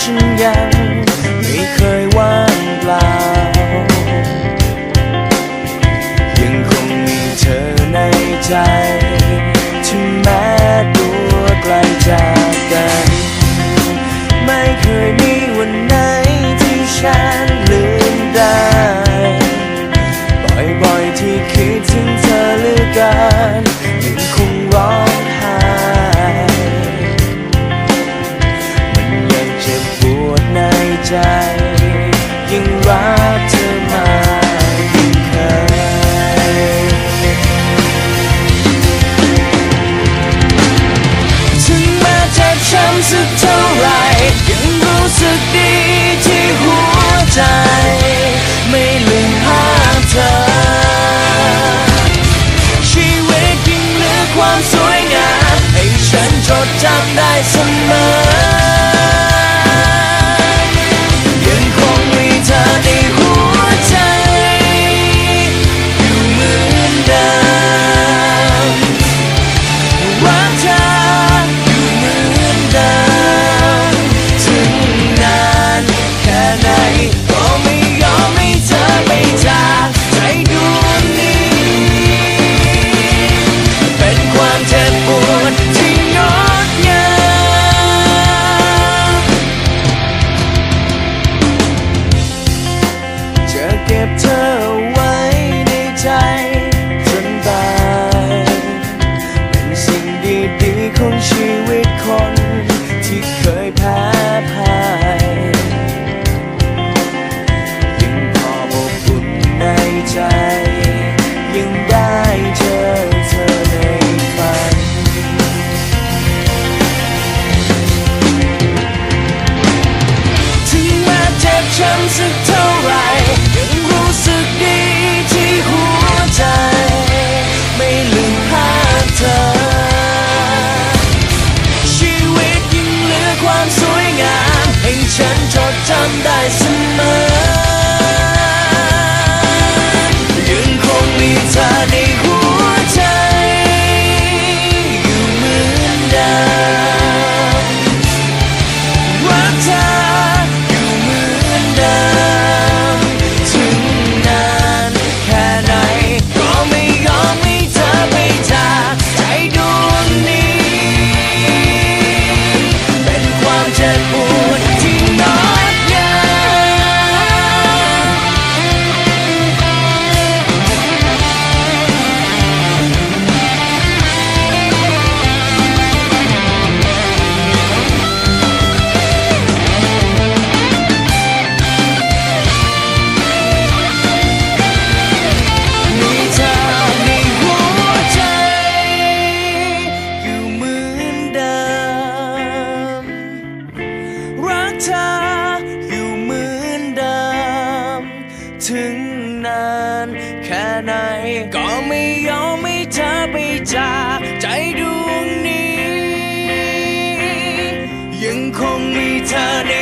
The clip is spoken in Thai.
ฉันยังไม่เคยว่างเปล่า ยังคงมีเธอในใจ งามให้ฉันจดจำได้เสมอ kept her ความสวยงามให้ฉันจดจำได้เสมอานแค่ไหน ก็ไม่ยอมให้เธอไปจากใจดวงนี้ ยังคงมีเธอใน